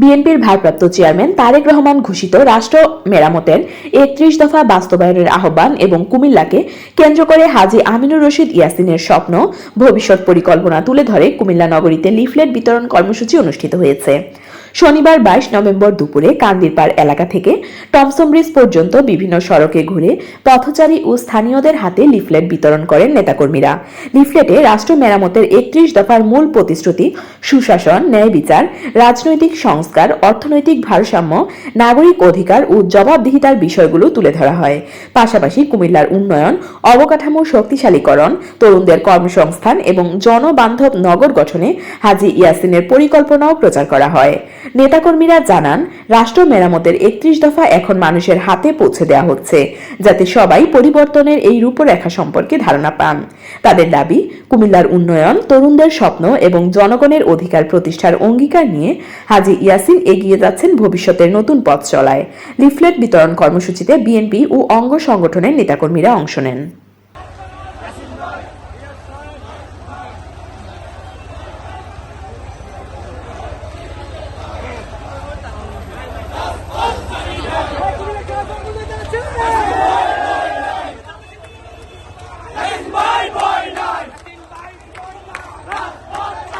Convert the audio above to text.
বিএনপির ভারপ্রাপ্ত চেয়ারম্যান তারেক রহমান ঘোষিত রাষ্ট্র মেরামতের একত্রিশ দফা বাস্তবায়নের আহ্বান এবং কুমিল্লাকে কেন্দ্র করে হাজী আমিনুর রশিদ ইয়াসিনের স্বপ্ন ভবিষ্যৎ পরিকল্পনা তুলে ধরে কুমিল্লা নগরীতে লিফলেট বিতরণ কর্মসূচি অনুষ্ঠিত হয়েছে। শনিবার বাইশ নভেম্বর দুপুরে কান্দিরপাড় এলাকা থেকে টমসম ব্রিজ পর্যন্ত বিভিন্ন সড়কে ঘুরে পথচারী ও স্থানীয়দের হাতে লিফলেট বিতরণ করেন নেতাকর্মীরা। লিফলেটে রাষ্ট্র মেরামতের একত্রিশ দফার মূল প্রতিশ্রুতি, সুশাসন, ন্যায় বিচার, রাজনৈতিক সংস্কার অর্থনৈতিক ভারসাম্য, নাগরিক অধিকার ও জবাবদিহিতার বিষয়গুলো তুলে ধরা হয়। পাশাপাশি কুমিল্লার উন্নয়ন, অবকাঠামো শক্তিশালীকরণ, তরুণদের কর্মসংস্থান এবং জনবান্ধব নগর গঠনে হাজি ইয়াসিনের পরিকল্পনাও প্রচার করা হয়। নেতাকর্মীরা জানান, রাষ্ট্র মেরামতের একত্রিশ দফা এখন মানুষের হাতে পৌঁছে দেওয়া হচ্ছে, যাতে সবাই পরিবর্তনের এই রূপরেখা সম্পর্কে ধারণা পান। তাদের দাবি, কুমিল্লার উন্নয়ন, তরুণদের স্বপ্ন এবং জনগণের অধিকার প্রতিষ্ঠার অঙ্গীকার নিয়ে হাজি ইয়াসিন এগিয়ে যাচ্ছেন ভবিষ্যতের নতুন পথ চলায়। লিফলেট বিতরণ কর্মসূচিতে বিএনপি ও অঙ্গ সংগঠনের নেতাকর্মীরা অংশ নেন।